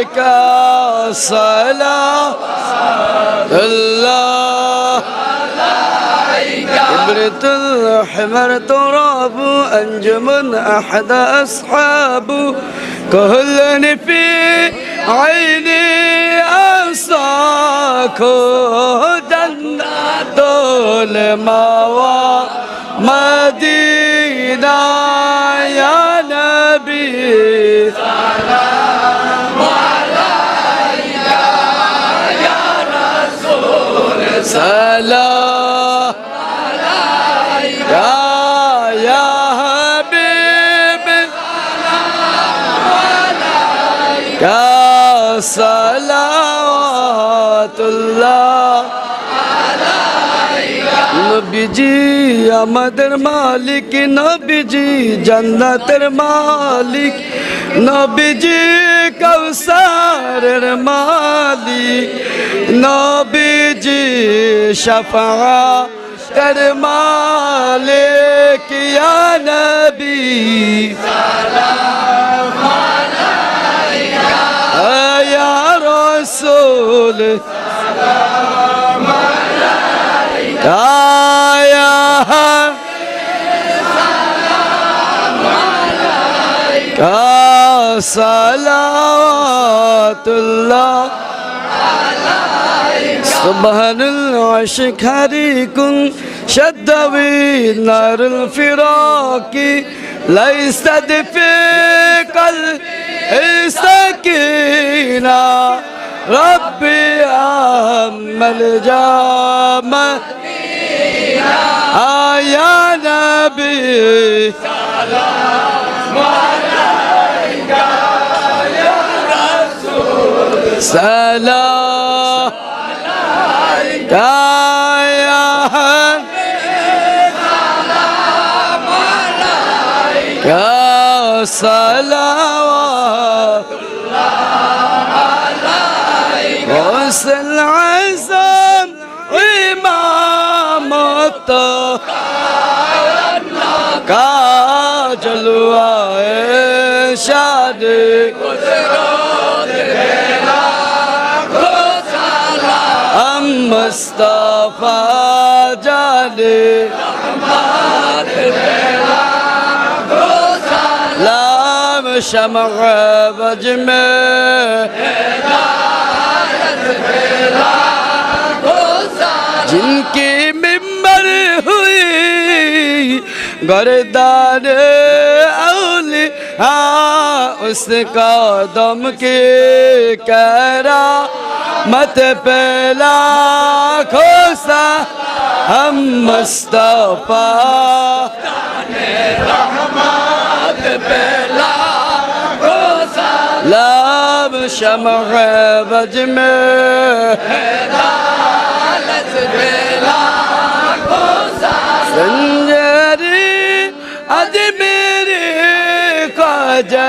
عليك صلاة الله الحمر تراب أنجم أحد أصحابه كهلني في عيني দোল মাওয়া Medina নবী। সালাম আলাইকা ইয়া রাসূল। সালাম নবীজি, আমাদের মালিক, নবীজি, জান্নাতের মালিক। নবীজি কৌসারের মালিক। নবীজি শফা কর মালিক। ইয়া নবী। সালাম আলাইকা ইয়া রাসূল। সালাম আলাইকা সালাতুল্লাহ সুবহানুল আশখারিকুন শাদাবি নারুল ফিরাকি লাইসাদ ফি কল ইসাকিনা ربي أم الجامع. آه يا نبي. سلام. عليك يا رسول سلام عليك يا سلام عليك سلام. মুস্তফা জানে লাম শমা বজমে जिनकी मिम्बर हुई गरदान औली हाँ उस कदम के करा मत पहला खोसा हम मुस्तफा लाभ शम बज में संजरी अज मेरे ख्वाजा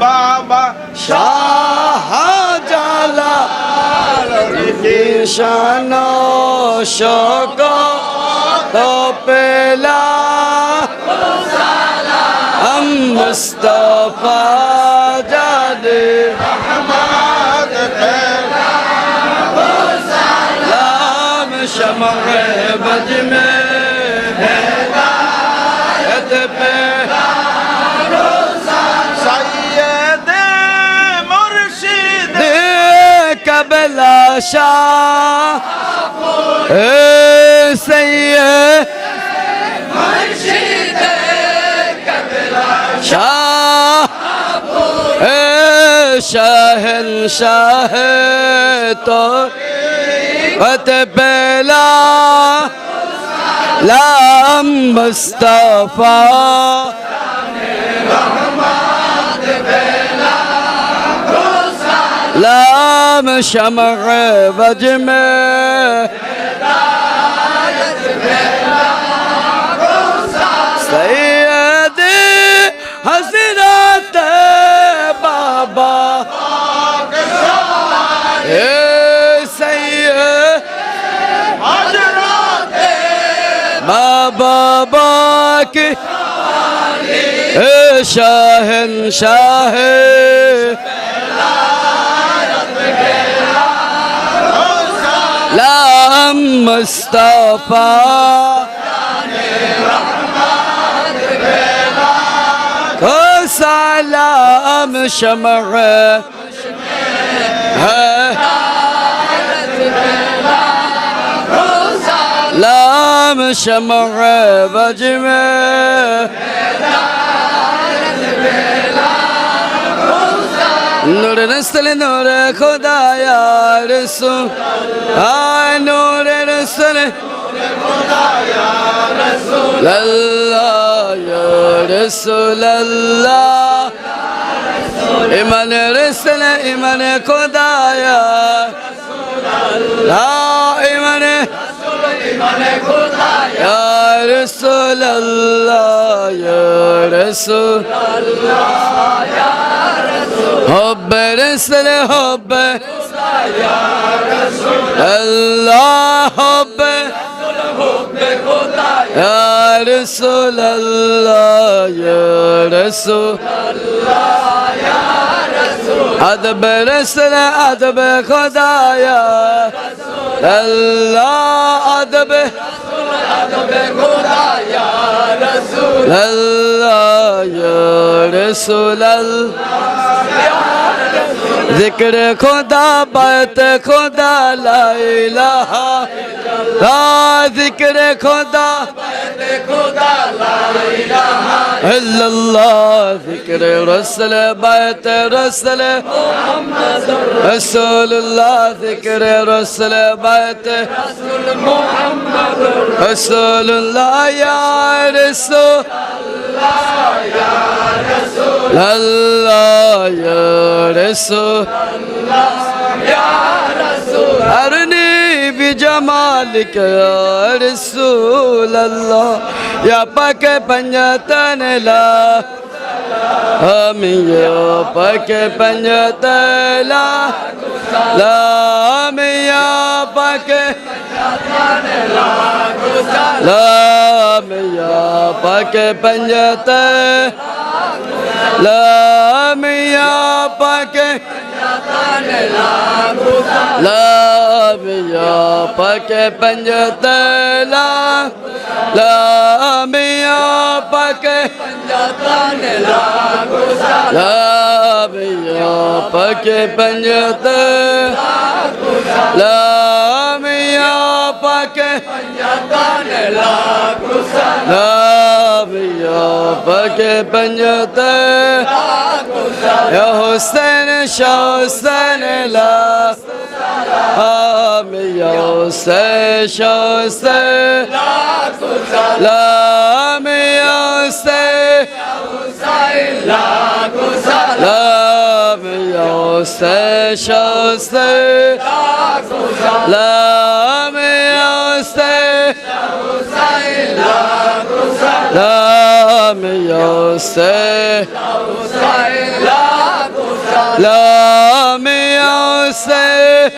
বাবা শাহজালা নিশান শক তপেলা মুস্তফা জাদে রহমান তেরা সালাম শমরে बज में हैदायत पे सैयद मुर्शिद कबला शाह सैयद मुर्शिद कबला शाह शाहन शाह तो وتبلا لام مصطفى لام شمع بجم هدایت بلا باباك. شاهن شاهن لا أم مصطفى سلام شمع. لا عالم شمع بجمع نور رسل نور خدا یا رسول آئے نور رسل اللہ یا رسول اللہ ایمان رسل ایمان خدا یا لا ایمان يا رسول الله يا رسول حب رسل حب الله حب يا رسول الله يا رسول ادب رسل ادب خدایا الله ادب الله يا আল্লাহ আদবে ذکر خدا بات خدا لا الہ لا ذکر خدا الا الله ذکر رسل بات رسل رسول الله ذکر رسل بات رسول الله يا رسول الله يا رسول أرني بجمالك يا رسول الله يا باك بنيتان لا آمين يا باك بنيتان لا لا آمين يا باك لا آمين يا باك بنيتان لا آمين يا باك لا يا پاک پنجت لا لا يا پاک لا يا پاک پنجت لا يا پاک لا يا پاک پنجت يا حسين شاه حسين لا آم يا حسين شاه حسين لا آم يا حسين لا آم يا حسين شاه حسين لا لا آم يا حسين لا يا حسين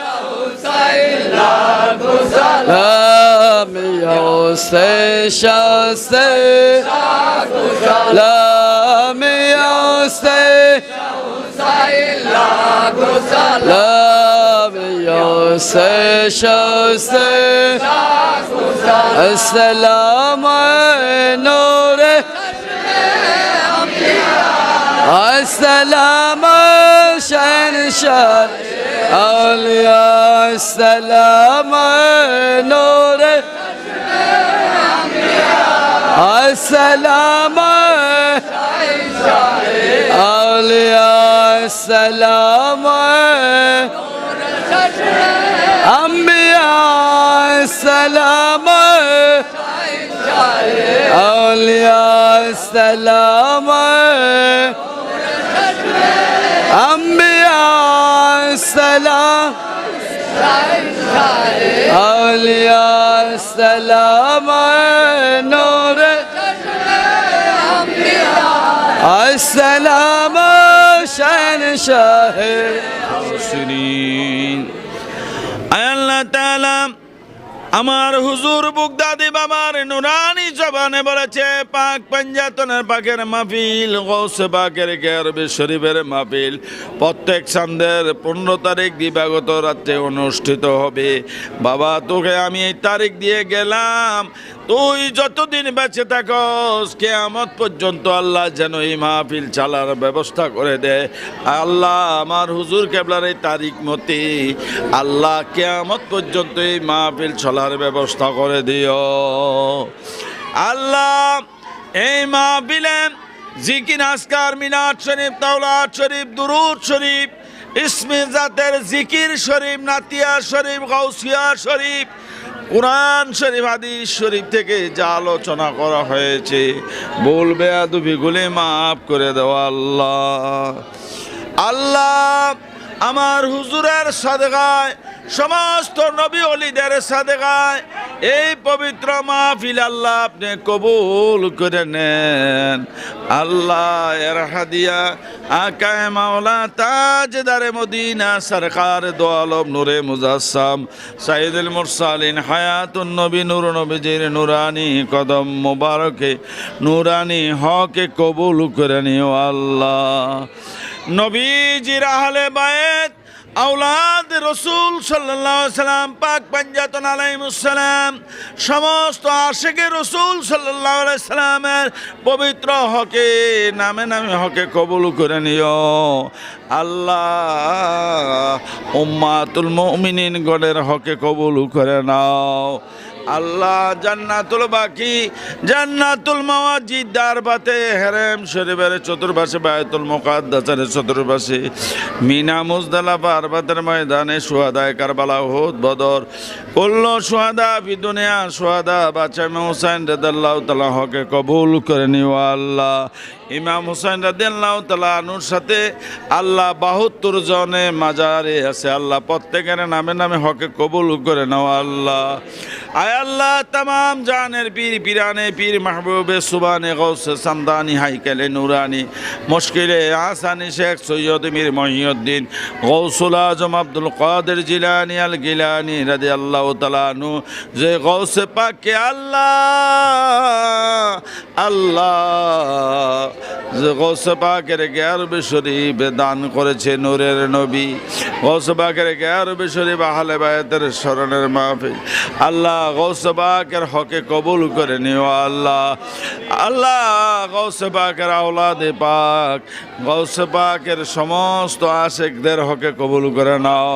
لا يا حسين شاسي لا يا حسين لا يا حسين شاسي السلام نور السلام شان شان أولياء السلام نور السلام أولياء السلام أنبياء السلام أولياء السلام أنبياء السلام أولياء السلام نور السلام شان شاهد মুসলিম আয় আল্লাহ তাআলা আমার হুজুর বুগদাদি বাবার নুরানি জবানে বলেছে, পাক পঞ্জাতনের পাকের মাহফিল গৌস পাকের গেরবে শরীফের মাহফিল। প্রত্যেক সন্ধ্যের পনেরো তারিখ দিবাগত রাত্রে অনুষ্ঠিত হবে। বাবা, তোকে আমি এই তারিখ দিয়ে গেলাম। তুই যতদিন বেঁচে থাকস, কেয়ামত পর্যন্ত আল্লাহ যেন এই মাহফিল চালার ব্যবস্থা করে দেয় আল্লাহ, আমার হুজুর কেবলার এই তারিখ মতে, আল্লাহ কেয়ামত পর্যন্ত এই মাহফিল চলার ব্যবস্থা করে দিও। আল্লাহ, এই মাহফিলে জিকির আসকার মিনাত শরীফ, তাওলাত শরীফ, দুরুদ শরীফ, ইসমে জাতের জিকির শরীফ, নাতিয়া শরীফ, গাউসিয়া শরীফ, কোরআন শরীফ, হাদিস শরীফ থেকে যা আলোচনা করা হয়েছে বলবে আদুবিগুলি মাফ করে দেওয়া আল্লাহ। আল্লাহ আমার হুজুরের সাদেগায় সমস্ত নবী অলিদের সাদগায় এই পবিত্র মাহফিল আল্লাহ আপনি কবুল করে নেন। আল্লাহ এর হাদিয়া আকায় মাওলা তাজদারে মদিনা সরকার দো আলম নূরে মুজাসসাম সাইদুল মুরসালিন হায়াতুন নবী নূর নবীজির নুরানি কদম মুবারকে নুরানি হকে কবুল করে নিও আল্লাহ। নবীজির আহলে বায়েত আউলাদ রসুল সাল্লাহ সাল্লাম, পাক পাঞ্জাতন আলাইমুসালাম সমস্ত আশেকে রসুল সাল্লাহ সাল্লামের পবিত্র হকে, নামে নামে হকে কবুল করে নিও। আল্লাহ উম্মাতুল মমিন গড়ের হকে কবুল করে নাও। আল্লাহ জান্নাতুল বাকি, জান্নাতুল মাওয়াজিদ দারবাতে হেরেম শরীফের চতুর্পাশে বায়তুল মুকাদ্দাসের চতুর্পাশে, মিনা মুজদালা পার্বতের ময়দানে সুহাদায় কারবালা হুদ বদর, কুল্ল সুহাদা বিদুনিয়া সুহাদা বাচ্চা হুসাইন রেদাল্লাহ তালা হকে কবুল করে নিও আল্লাহ। ইমাম হুসাইন রাদিয়াল্লাহ সাথে আল্লাহ বাহাত্তর জনে মাজারে আছে। আল্লাহ প্রত্যেকের নামে নামে হকে কবুল করে নাও আল্লাহ। আয় আল্লাহ তাম জানের পীর, পিরানে পীর, মাহবুবে সুবানে গৌসে সামদানি হাইকেলে নুরানি, মুশকিলে আসানি শেখ সৈয়দ মীর মহিউদ্দিন গৌসুল আজম আব্দুল কাদের জিলানি আল গিলানি রাদি আল্লাহ তালানু যে গৌসে পাকে আল্লাহ আল্লাহ যে গৌসে পাকের গ্যারবে শরীফ দান করেছে নূরের নবী। গৌসে পাকের গ্যারবে শরীফ আহলে বায়াতের স্মরণের মাহফিল। আল্লাহ গৌসে হকে কবুল করে নিও আল্লাহ। আল্লাহ গৌসে পাকের আওলাদে পাক। গৌসে সমস্ত আশেকদের হকে কবুল করে নাও।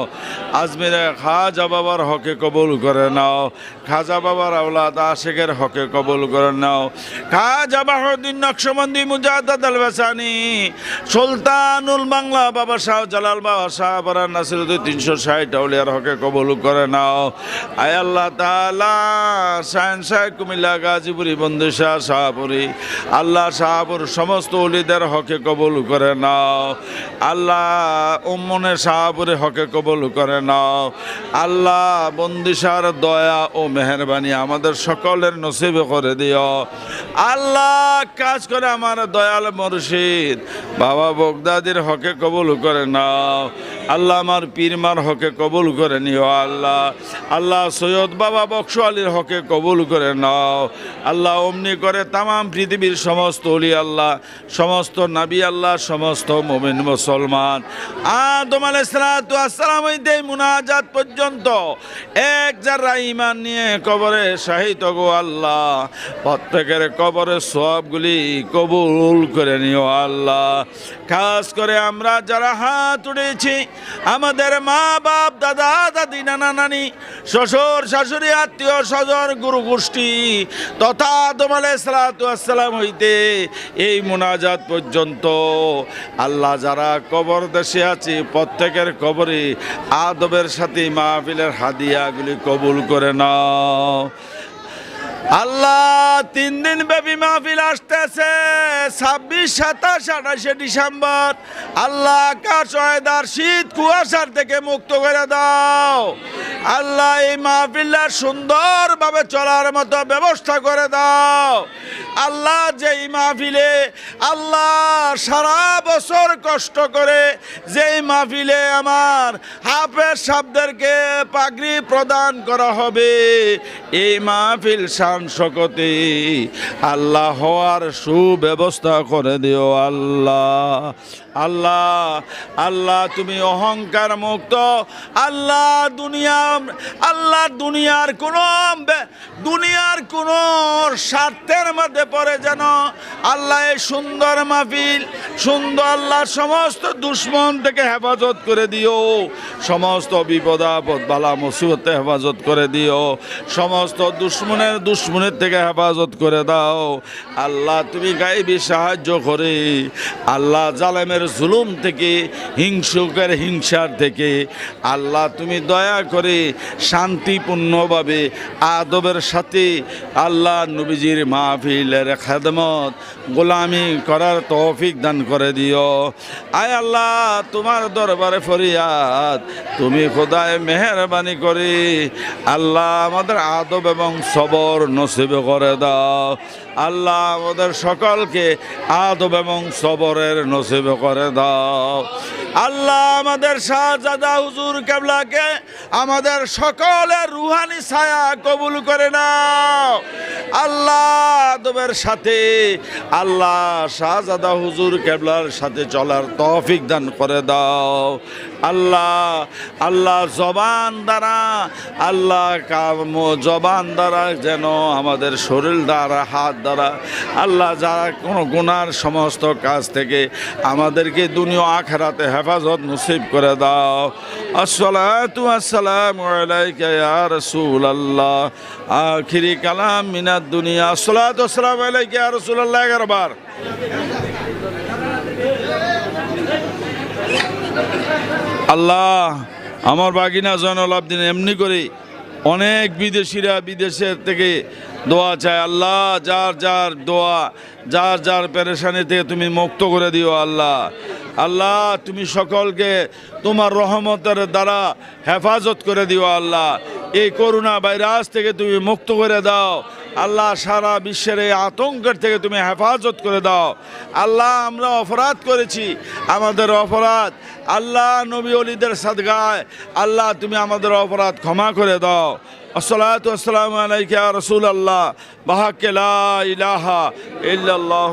আজমিরে খাজা বাবার হকে কবুল করে নাও। খাজা বাবার আওলাদ আশেকের হকে কবুল করে নাও। খাজা বাহুদ্দিন নকশবন্দি মুজাদ্দাদ আল সুলতানুল বাংলা বাবা শাহ জালাল বাবা শাহ বরান নাসিরুদ্দিন তিনশো ষাট আউলিয়ার হকে কবুল করে নাও। আয় আল্লাহ তাআলা শাহেন শাহ, কুমিল্লা, গাজীপুরি বন্ধু শাহ শাহপুরি, আল্লাহ শাহপুর সমস্ত উলিদের হকে কবুল করে নাও। আল্লাহ উম্মনের শাহপুরে হকে কবুল করে নাও। আল্লাহ বন্দিশার দয়া ও মেহরবানি আমাদের সকলের নসিবে করে দিও। আল্লাহ কাজ করে আমার দয়াল মুর্শিদ। বাবা বগদাদির হকে কবুল করে নাও। আল্লাহ আমার পীরমার হকে কবুল করে নিও, আল্লাহ। আল্লাহ সৈয়দ বাবা বক্স আলীর হকে কবুল করে নাও। আল্লাহ অমনি করে তাম পৃথিবীর সমস্ত অলি আল্লাহ, সমস্ত নাবি আল্লাহ, সমস্ত মোমিন মুসলমান। আদম হইতে মুনাজাত পর্যন্ত এক যারা ইমান নিয়ে কবরে শাহিত গো আল্লাহ। প্রত্যেকের কবরে সবগুলি কবুল করে নিও আল্লাহ। খাস করে আমরা যারা হাত উঠেছি আমাদের মা বাপ দাদা, দাদি, নানা, নানি, শ্বশুর, শাশুড়ি, আত্মীয় স্বজন গুরু গোষ্ঠী তথা আদম আলাইসালাম হইতে এই মোনাজাত পর্যন্ত আল্লাহ যারা কবর দেশে আছে, প্রত্যেকের কবরে আদবের সাথে মাহফিলের হাদিয়াগুলি কবুল করে নাও। আল্লাহ, তিন দিন ব্যাপী মাহফিল আসতেছে। ছাব্বিশ, সাতাশ, আঠাশে ডিসেম্বর। আল্লাহ আকাশ ওয়েদার শীত কুয়াশার থেকে মুক্ত করে দাও। আল্লাহ এই মাহফিলটা সুন্দরভাবে চলার মতো ব্যবস্থা করে দাও। আল্লাহ যেই মাহফিলে, আল্লাহ সারা বছর কষ্ট করে যেই মাহফিলে আমার হাফেজ সাবদেরকে পাগড়ি প্রদান করা হবে, এই মাহফিল শান শকতে। আল্লাহ হওয়ার সুব্যবস্থা করে দিও আল্লাহ। আল্লাহ আল্লাহ তুমি অহংকার মুক্ত। আল্লাহ দুনিয়া, আল্লাহ দুনিয়ার কোনো দুনিয়ার কোনো স্বার্থের মধ্যে পড়ে যেন আল্লাহ এই সুন্দর মাহফিল, সুন্দর আল্লাহ সমস্ত দুশ্মন থেকে হেফাজত করে দিও। সমস্ত বিপদ, আপদ, বালা, মুসিবতে হেফাজত করে দিও। সমস্ত দুশ্মনের দুশ্মনের থেকে হেফাজত করে দাও। আল্লাহ তুমি গাইবি সাহায্য করে। আল্লাহ জালেমের জুলুম থেকে, হিংসুকের হিংসার থেকে। আল্লাহ, তুমি দয়া করে শান্তিপূর্ণভাবে আদবের সাথে আল্লাহ নবীজির মাহফিলের খেদমত গোলামি করার তৌফিক দান করে দিও। আয় আল্লাহ, তোমার দরবারে ফরিয়াদ, তুমি খোদায় মেহরবানি করে আল্লাহ আমাদের আদব এবং সবর নসিব করে দাও। আল্লাহ আমাদের সকলকে আদব এবং সবরের নসিব করে দাও। আল্লাহ আমাদের শাহজাদা হুজুর কেবলাকে আমাদের সকলের রুহানি ছায়া কবুল করে নাও। আল্লাহ আদবের সাথে, আল্লাহ শাহজাদা হুজুর কেবলার সাথে চলার তৌফিক দান করে দাও। আল্লাহ আল্লাহ জবান দ্বারা, আল্লাহ কাম জবান দ্বারা যেন আমাদের শরীর দ্বারা, হাত দ্বারা, আল্লাহ যারা কোনো গুনার সমস্ত কাজ থেকে আমাদেরকে দুনিয়া আখেরাতে হেফাজত নসিব করে দাও। আসসালাতু আখিরি কালাম দুনিয়া। আসসালাতু আল্লাহ, আমার বাগিনা জয়নুল আবদিন এমনি করে অনেক বিদেশিরা বিদেশের থেকে দোয়া চায়। আল্লাহ, যার যার দোয়া, যার যার পেরেশানি থেকে তুমি মুক্ত করে দিও আল্লাহ। আল্লাহ, তুমি সকলকে তোমার রহমতের দ্বারা হেফাজত করে দিও আল্লাহ। এই করোনা ভাইরাস থেকে তুমি মুক্ত করে দাও। আল্লাহ, সারা বিশ্বের এই আতঙ্কের থেকে তুমি হেফাজত করে দাও। আল্লাহ, আমরা অপরাধ করেছি, আমাদের অপরাধ। আল্লাহ, নবী অলিদের সাদগায় আল্লাহ, তুমি আমাদের অপরাধ ক্ষমা করে দাও। আসসালাতু আসসালামু আলাইকা রসুল আল্লাহ বাহাকে লা ইলাহা ইল্লাল্লাহ